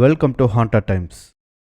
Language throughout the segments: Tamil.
வெல்கம் டு ஹாண்டா டைம்ஸ்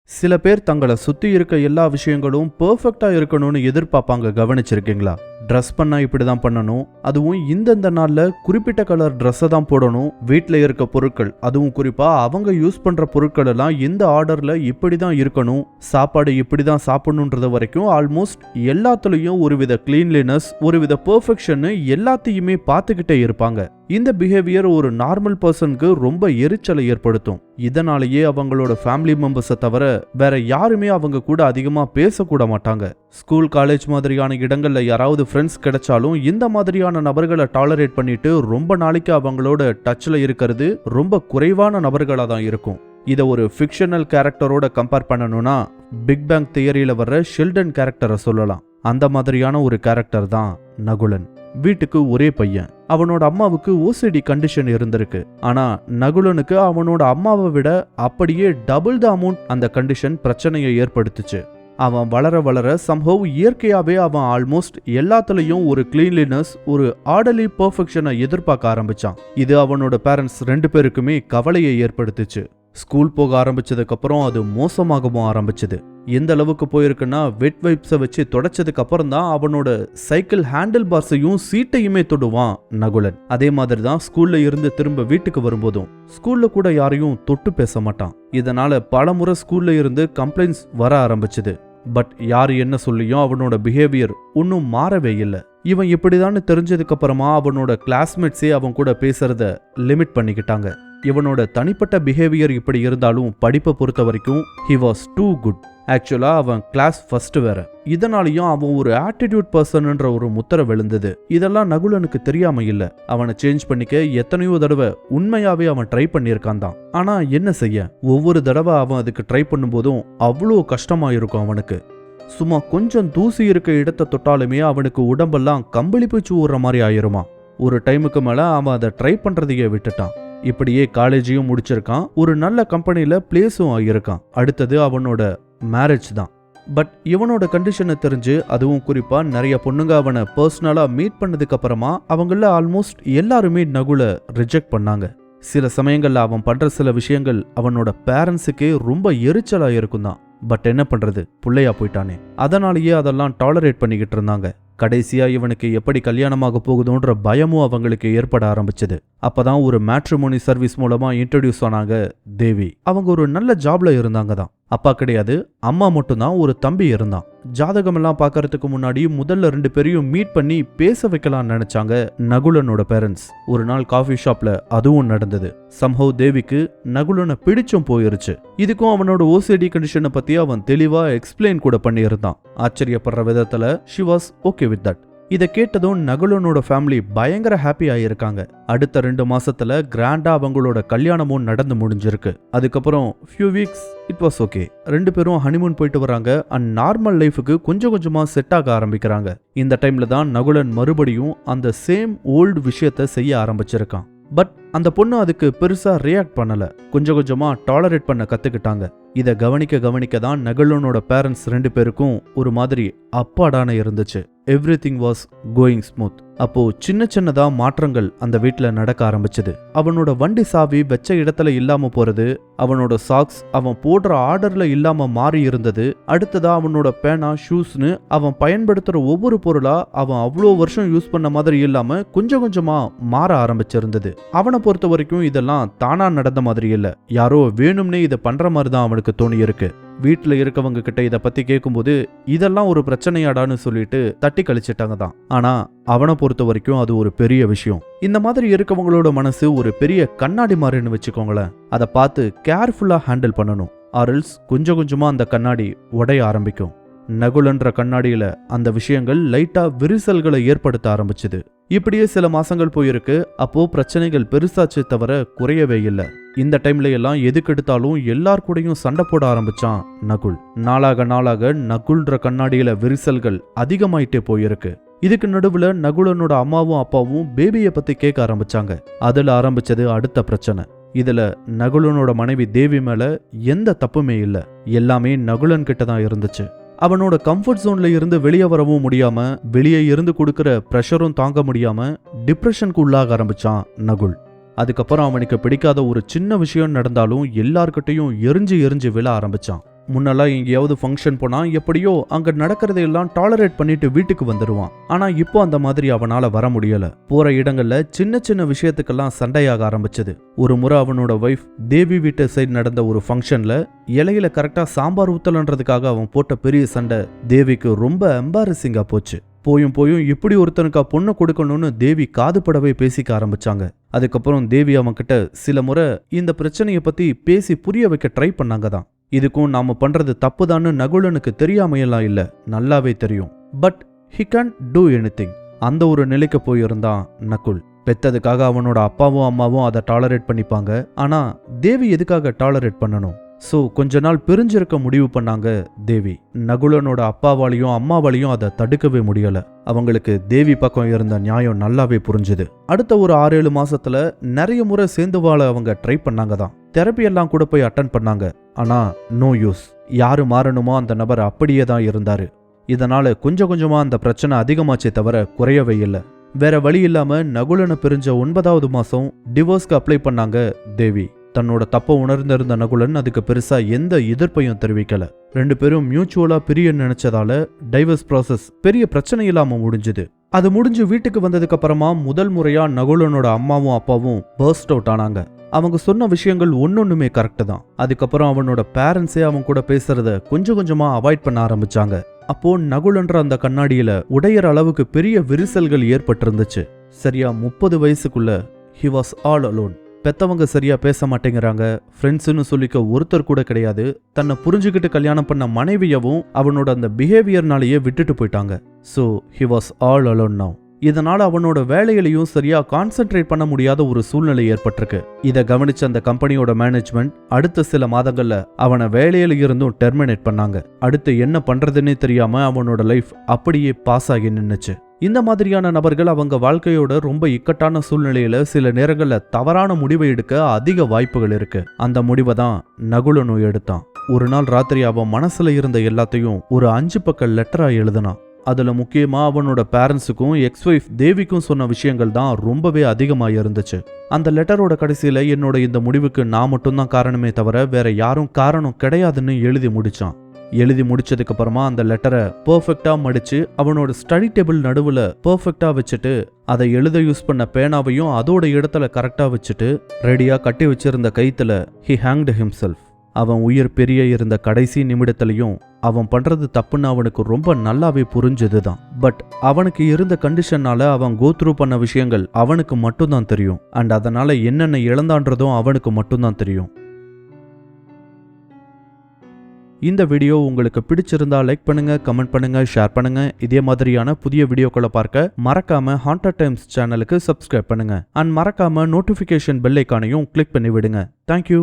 சில பேர் தங்களை சுற்றி இருக்க எல்லா விஷயங்களும் பர்ஃபெக்டாக இருக்கணும்னு எதிர்பார்ப்பாங்க. கவனிச்சிருக்கீங்களா? ட்ரெஸ் பண்ணால் இப்படி தான் பண்ணணும். அதுவும் இந்தந்த நாளில் குறிப்பிட்ட கலர் ட்ரெஸ்ஸை தான் போடணும். வீட்டில் இருக்க பொருட்கள் அதுவும் குறிப்பாக அவங்க யூஸ் பண்ணுற பொருட்கள் எல்லாம் இந்த ஆர்டரில் இப்படி தான் இருக்கணும். சாப்பாடு இப்படி தான் சாப்பிடணுன்றது வரைக்கும் ஆல்மோஸ்ட் எல்லாத்துலேயும் ஒருவித கிளீன்லினஸ் ஒருவித பர்ஃபெக்ஷன்னு எல்லாத்தையுமே பார்த்துக்கிட்டே இருப்பாங்க. இந்த பிஹேவியர் ஒரு நார்மல் பர்சனுக்கு ரொம்ப எரிச்சலை ஏற்படுத்தும். இதனாலேயே அவங்களோட ஃபேமிலி மெம்பர்ஸை தவிர வேற யாருமே அவங்க கூட அதிகமாக பேசக்கூட மாட்டாங்க. ஸ்கூல் காலேஜ் மாதிரியான இடங்கள்ல யாராவது ஃப்ரெண்ட்ஸ் கிடைச்சாலும் இந்த மாதிரியான நபர்களை டாலரேட் பண்ணிட்டு ரொம்ப நாளைக்கு அவங்களோட டச்ல இருக்கிறது ரொம்ப குறைவான நபர்களாக தான் இருக்கும். இதை ஒரு ஃபிக்ஷனல் கேரக்டரோட கம்பேர் பண்ணணும்னா பிக் பேங் தியரியில வர்ற ஷெல்டன் கேரக்டரை சொல்லலாம். அந்த மாதிரியான ஒரு கேரக்டர் தான் நகுலன். வீட்டுக்கு ஒரே பையன். அவனோட அம்மாவுக்கு ஓசிடி கண்டிஷன் இருந்திருக்கு. ஆனா நகுலனுக்கு அவனோட அம்மாவை விட அப்படியே டபுள் த அமௌண்ட் அந்த கண்டிஷன் பிரச்சனையை ஏற்படுத்துச்சு. அவன் வளர வளர சம்பவ் இயற்கையாவே அவன் ஆல்மோஸ்ட் எல்லாத்துலயும் ஒரு கிளீன்லினஸ் ஒரு ஆர்டர்லி பர்ஃபெக்ஷனை எதிர்பார்க்க ஆரம்பிச்சான். இது அவனோட பேரண்ட்ஸ் ரெண்டு பேருக்குமே கவலையை ஏற்படுத்துச்சு. ஸ்கூல் போக ஆரம்பிச்சதுக்கப்புறம் அது மோசமாகவும் ஆரம்பிச்சது. எந்த அளவுக்கு போயிருக்குன்னா வெட் வைப்ஸை வச்சு தொடச்சதுக்கு அப்புறம் தான் அவனோட சைக்கிள் ஹேண்டில் பார்ஸையும் சீட்டையுமே தொடுவான் நகுலன். அதே மாதிரி தான் ஸ்கூல்ல இருந்து திரும்ப வீட்டுக்கு வரும்போதும் ஸ்கூல்ல கூட யாரையும் தொட்டு பேச மாட்டான். இதனால பல முறை ஸ்கூல்ல இருந்து கம்ப்ளைண்ட்ஸ் வர ஆரம்பிச்சது. பட் யார் என்ன சொல்லியும் அவனோட பிஹேவியர் ஒன்றும் மாறவே இல்லை. இவன் இப்படிதான்னு தெரிஞ்சதுக்கு அப்புறமா அவனோட கிளாஸ்மேட்ஸே அவன் கூட பேசுறத லிமிட் பண்ணிக்கிட்டாங்க. இவனோட தனிப்பட்ட பிஹேவியர் இப்படி இருந்தாலும் படிப்பை பொறுத்த வரைக்கும் ஹி வாஸ் டூ குட் ஆக்சுவலாக அவன் கிளாஸ் ஃபர்ஸ்ட் வேற. இதனாலையும் அவன் ஒரு ஆட்டிடியூட் பர்சன்ன்ற ஒரு முத்திரை விழுந்தது. இதெல்லாம் நகுலனுக்கு தெரியாம இல்ல. அவனை சேஞ்ச் பண்ணிக்க எத்தனையோ தடவை உண்மையாவே அவன் ட்ரை பண்ணியிருக்கான் தான். ஆனா என்ன செய்ய? ஒவ்வொரு தடவை அவன் அதுக்கு ட்ரை பண்ணும்போதும் அவ்வளோ கஷ்டமா இருக்கும் அவனுக்கு. சும்மா கொஞ்சம் தூசி இருக்க இடத்தை தொட்டாலுமே அவனுக்கு உடம்பெல்லாம் கம்பளி பூச்சி ஊடுற மாதிரி ஆயிருமா? ஒரு டைமுக்கு மேல அவன் அதை ட்ரை பண்றதையே விட்டுட்டான். இப்படியே காலேஜையும் முடிச்சிருக்கான். ஒரு நல்ல கம்பெனில பிளேஸும் ஆகியிருக்கான். அடுத்தது அவனோட மேரேஜ் தான். பட் இவனோட கண்டிஷனை தெரிஞ்சு அதுவும் குறிப்பா நிறைய பொண்ணுங்க அவனை பர்சனலா மீட் பண்ணதுக்கு அப்புறமா அவங்கள ஆல்மோஸ்ட் எல்லாருமே நகுல ரிஜெக்ட் பண்ணாங்க. சில சமயங்கள்ல அவன் பண்ற சில விஷயங்கள் அவனோட பேரண்ட்ஸுக்கே ரொம்ப எரிச்சலா இருக்கும் தான் பட் என்ன பண்றது? பிள்ளையா போயிட்டானே. அதனாலேயே அதெல்லாம் டாலரேட் பண்ணிக்கிட்டு இருந்தாங்க. கடைசியாக இவனுக்கு எப்படி கல்யாணமாக போகுதோன்ற பயமும் அவங்களுக்கு ஏற்பட ஆரம்பிச்சது. அப்பதான் ஒரு மேட்ரிமோனி சர்வீஸ் மூலமாக இன்ட்ரடியூஸ் ஆனாங்க தேவி. அவங்க ஒரு நல்ல ஜாப்ல இருந்தாங்க தான். அப்பா கிடையாது அம்மா மட்டும்தான் ஒரு தம்பி இருந்தான். ஜாதகம் எல்லாம் பார்க்கறதுக்கு முன்னாடி முதல்ல ரெண்டு பேரையும் மீட் பண்ணி பேச வைக்கலாம்னு நினைச்சாங்க நகுலனோட பேரண்ட்ஸ் ஒரு நாள் காஃபி ஷாப்ல அதுவும் நடந்தது. சம்ஹவ் தேவிக்கு நகுலனை பிடிச்சும் போயிருச்சு. இதுக்கும் அவனோட ஓசிடி கண்டிஷனை பத்தி அவன் தெளிவா எக்ஸ்பிளைன் கூட பண்ணியிருந்தான். ஆச்சரியப்படுற விதத்துல she was okay with that இதை கேட்டதும் நகுலனோட ஃபேமிலி பயங்கர ஹாப்பி ஆயிருக்காங்க. அடுத்த ரெண்டு மாசத்துல கிராண்டா அவங்களோட கல்யாணமும் நடந்து முடிஞ்சிருக்கு. அதுக்கப்புறம் few weeks it was okay ரெண்டு பேரும் ஹனிமூன் போயிட்டு வராங்க. அண்ட் நார்மல் லைஃபுக்கு கொஞ்சம் கொஞ்சமா செட் ஆக ஆரம்பிக்கிறாங்க. இந்த டைம்ல தான் நகுலன் மறுபடியும் அந்த சேம் ஓல்டு விஷயத்த செய்ய ஆரம்பிச்சிருக்கான். பட் அந்த பொண்ணு அதுக்கு பெருசா ரியாக்ட் பண்ணல. கொஞ்சம் கொஞ்சமா டாலரேட் பண்ண கத்துக்கிட்டாங்க. இதை கவனிக்க கவனிக்க தான் நகுலனோட பேரண்ட்ஸ் ரெண்டு பேருக்கும் ஒரு மாதிரி அப்பாடான இருந்துச்சு. Everything was going smooth அப்போ சின்ன சின்னதா மாற்றங்கள் அந்த வீட்டுல நடக்க ஆரம்பிச்சது. அவனோட வண்டி சாவி வச்ச இடத்துல இல்லாம போறது அவனோட சாக்ஸ் அவன் போடுற ஆர்டர்ல இல்லாம மாறி இருந்தது அடுத்ததா அவனோட பேனா ஷூஸ்னு அவன் பயன்படுத்துற ஒவ்வொரு பொருளா அவன் அவ்வளோ வருஷம் யூஸ் பண்ண மாதிரி இல்லாம கொஞ்சம் கொஞ்சமா மாற ஆரம்பிச்சிருந்தது. அவனை பொறுத்த வரைக்கும் இதெல்லாம் தானா நடந்த மாதிரி இல்ல. யாரோ வேணும்னே இதை பண்ற மாதிரி தான் அவனுக்கு தோணி இருக்கு வீட்டில் இருக்கவங்க கிட்ட இதை பத்தி கேட்கும்போது இதெல்லாம் ஒரு பிரச்சனையாடான்னு சொல்லிட்டு தட்டி கழிச்சிட்டாங்க தான் ஆனா அவனை பொறுத்த வரைக்கும் அது ஒரு பெரிய விஷயம். இந்த மாதிரி இருக்கவங்களோட மனசு ஒரு பெரிய கண்ணாடி மாதிரின்னு வச்சுக்கோங்களேன். அதை பார்த்து கேர்ஃபுல்லா ஹேண்டில் பண்ணணும். ஆர்எல்ஸ் கொஞ்சம் கொஞ்சமா அந்த கண்ணாடி உடைய ஆரம்பிக்கும். நகுலன்ற கண்ணாடியில அந்த விஷயங்கள் லைட்டா விரிசல்களை ஏற்படுத்த ஆரம்பிச்சுது. இப்படியே சில மாசங்கள் போயிருக்கு. அப்போ பிரச்சனைகள் பெருசாச்சு தவிர குறையவே இல்லை. இந்த டைம்ல எல்லாம் எதுக்கெடுத்தாலும் எல்லார் கூடயும் சண்டை போட ஆரம்பிச்சான் நகுல். நாளாக நாளாக நகுல்ன்ற கண்ணாடியில விரிசல்கள் அதிகமாயிட்டே போயிருக்கு. இதுக்கு நடுவுல நகுலனோட அம்மாவும் அப்பாவும் பேபியை பத்தி கேட்க ஆரம்பிச்சாங்க. அதுல ஆரம்பிச்சது அடுத்த பிரச்சனை. இதுல நகுலனோட மனைவி தேவி மேல எந்த தப்புமே இல்ல. எல்லாமே நகுலன் கிட்ட தான் இருந்துச்சு. அவனோட கம்ஃபர்ட் ஜோன்ல இருந்து வெளியே வரவும் முடியாம வெளியே இருந்து கொடுக்குற ப்ரெஷரும் தாங்க முடியாம டிப்ரெஷனுக்கு உள்ளாக ஆரம்பிச்சான் நகுல். அதுக்கப்புறம் அவனுக்கு பிடிக்காத ஒரு சின்ன விஷயம் நடந்தாலும் எல்லார்கிட்டையும் எரிஞ்சு எரிஞ்சு விழ ஆரம்பிச்சான். முன்னெல்லாம் எங்கேயாவது ஃபங்க்ஷன் போனா எப்படியோ அங்க நடக்கிறதையெல்லாம் டாலரேட் பண்ணிட்டு வீட்டுக்கு வந்துடுவான் ஆனா இப்போ அந்த மாதிரி அவனால வர முடியல. போற இடங்கள்ல சின்ன சின்ன விஷயத்துக்கெல்லாம் சண்டையாக ஆரம்பிச்சது. ஒரு முறை அவனோட ஒய்ஃப் தேவி வீட்டு சைடு நடந்த ஒரு ஃபங்க்ஷன்ல இலையில கரெக்டா சாம்பார் ஊத்தலன்றதுக்காக அவன் போட்ட பெரிய சண்டை தேவிக்கு ரொம்ப எம்பாரசிங்காக போச்சு. போயும் போயும் இப்படி ஒருத்தனுக்கா பொண்ணை கொடுக்கணும்னு தேவி காதுபடவே பேசிக்க ஆரம்பிச்சாங்க. அதுக்கப்புறம் தேவி அவன்கிட்ட சில முறை இந்த பிரச்சனையை பத்தி பேசி புரிய வைக்க ட்ரை பண்ணாங்க தான். இதுக்கும் நாம பண்றது தப்புதான்னு நகுலனுக்கு தெரியாமையெல்லாம் இல்ல நல்லாவே தெரியும். But he can do anything அந்த ஒரு நிலைக்கு போயிருந்தான் நகுல். பெத்ததுக்காக அவனோட அப்பாவும் அம்மாவும் அதை டாலரேட் பண்ணிப்பாங்க. ஆனா தேவி எதுக்காக டாலரேட் பண்ணணும்? ஸோ கொஞ்ச நாள் பிரிஞ்சிருக்க முடிவு பண்ணாங்க தேவி. நகுலனோட அப்பாவாலையும் அம்மாவாலையும் அதை தடுக்கவே முடியல. அவங்களுக்கு தேவி பக்கம் இருந்த நியாயம் நல்லாவே புரிஞ்சுது. அடுத்த ஒரு ஆறு ஏழு மாசத்துல நிறைய முறை சேர்ந்து வாழ அவங்க ட்ரை பண்ணாங்க தான். தெரப்பி எல்லாம் கூட போய் அட்டன் பண்ணாங்க. ஆனா நோ யூஸ் யாரு மாறணுமோ அந்த நபர் அப்படியே தான் இருந்தாரு. இதனால கொஞ்சம் கொஞ்சமா அந்த பிரச்சனை அதிகமாச்சே தவிர குறையவே இல்லை. வேற வழி இல்லாம நகுலனை பிரிஞ்ச ஒன்பதாவது மாசம் டிவோர்ஸ்க்கு அப்ளை பண்ணாங்க தேவி. தன்னோட தப்ப உணர்ந்திருந்த நகுலன் அதுக்கு பெருசா எந்த எதிர்ப்பையும் தெரிவிக்கல. ரெண்டு பேரும் மியூச்சுவலா பிரிய நினைச்சதால டைவர்ஸ் ப்ராசஸ் பெரிய பிரச்சனை இல்லாம முடிஞ்சுது. அது முடிஞ்சு வீட்டுக்கு வந்ததுக்கு அப்புறமா முதல் முறையா நகுலனோட அம்மாவும் அப்பாவும் பர்ஸ்ட் அவுட் ஆனாங்க. அவங்க சொன்ன விஷயங்கள் ஒன்னொன்னுமே கரெக்டு தான். அதுக்கப்புறம் அவனோட பேரண்ட்ஸே அவன் கூட பேசுறத கொஞ்சம் கொஞ்சமா அவாய்ட் பண்ண ஆரம்பிச்சாங்க. அப்போ நகுலன்ற அந்த கண்ணாடியில உடையற அளவுக்கு பெரிய விரிசல்கள் ஏற்பட்டிருந்துச்சு. சரியா முப்பது வயசுக்குள்ள ஹி வாஸ் ஆல் அலோன் பெத்தவங்க சரியா பேச மாட்டேங்கிறாங்க. ஃப்ரெண்ட்ஸ்னு சொல்லிக்க ஒருத்தர் கூட கிடையாது. தன்னை புரிஞ்சுக்கிட்டு கல்யாணம் பண்ண மனைவியவும் அவனோட அந்த பிஹேவியர்னாலேயே விட்டுட்டு போயிட்டாங்க. So he was all alone now இதனால அவனோட வேலையிலையும் சரியா கான்சென்ட்ரேட் பண்ண முடியாத ஒரு சூழ்நிலை ஏற்பட்டிருக்கு. இதை கவனிச்ச அந்த கம்பெனியோட மேனேஜ்மெண்ட் அடுத்த சில மாதங்கள்ல அவனை வேலையில இருந்தும் டெர்மினேட் பண்ணாங்க. அடுத்து என்ன பண்றதுன்னே தெரியாம அவனோட லைஃப் அப்படியே பாஸ் ஆகி நின்னுச்சு. இந்த மாதிரியான நபர்கள் அவங்க வாழ்க்கையோட ரொம்ப இக்கட்டான சூழ்நிலையில சில நேரங்களில் தவறான முடிவை எடுக்க அதிக வாய்ப்புகள் இருக்கு. அந்த முடிவை தான் நோய் எடுத்தான். ஒரு நாள் ராத்திரி அவன் மனசுல இருந்த எல்லாத்தையும் ஒரு அஞ்சு பக்க லெட்டரா எழுதினான். அதுல முக்கியமா அவனோட பேரண்ட்ஸுக்கும் எக்ஸ் ஒய்ஃப் தேவிக்கும் சொன்ன விஷயங்கள் தான் ரொம்பவே அதிகமாக இருந்துச்சு. அந்த லெட்டரோட கடைசியில் என்னோட இந்த முடிவுக்கு நான் மட்டும்தான் காரணமே தவிர வேற யாரும் காரணம் கிடையாதுன்னு எழுதி முடிச்சான். எழுதி முடிச்சதுக்கு அப்புறமா அந்த லெட்டரை பர்ஃபெக்டாக மடிச்சு அவனோட ஸ்டடி டேபிள் நடுவுல பர்ஃபெக்டாக வச்சுட்டு அதை எழுத யூஸ் பண்ண பேனாவையும் அதோட இடத்துல கரெக்டா வச்சுட்டு ரெடியா கட்டி வச்சிருந்த கைத்துல ஹி ஹேங்டு ஹிம்செல்ஃப் அவன் உயிர் பெரிய இருந்த கடைசி நிமிடத்திலையும் அவன் பண்றது தப்புன்னு அவனுக்கு ரொம்ப நல்லாவே புரிஞ்சது தான் பட் அவனுக்கு இருந்த கண்டிஷன்னால அவன் கோத்ரூ பண்ண விஷயங்கள் அவனுக்கு மட்டும்தான் தெரியும். அண்ட் அதனால என்னென்ன இழந்தான்றதும் அவனுக்கு மட்டும்தான் தெரியும். இந்த வீடியோ உங்களுக்கு பிடிச்சிருந்தா லைக் பண்ணுங்க கமெண்ட் பண்ணுங்க ஷேர் பண்ணுங்க. இதே மாதிரியான புதிய வீடியோக்களை பார்க்க மறக்காம ஹாண்டர் டைம்ஸ் சேனலுக்கு சப்ஸ்கிரைப் பண்ணுங்க. அண்ட் மறக்காம நோட்டிபிகேஷன் பெல் ஐக்கானையும் கிளிக் பண்ணி விடுங்க தேங்க்யூ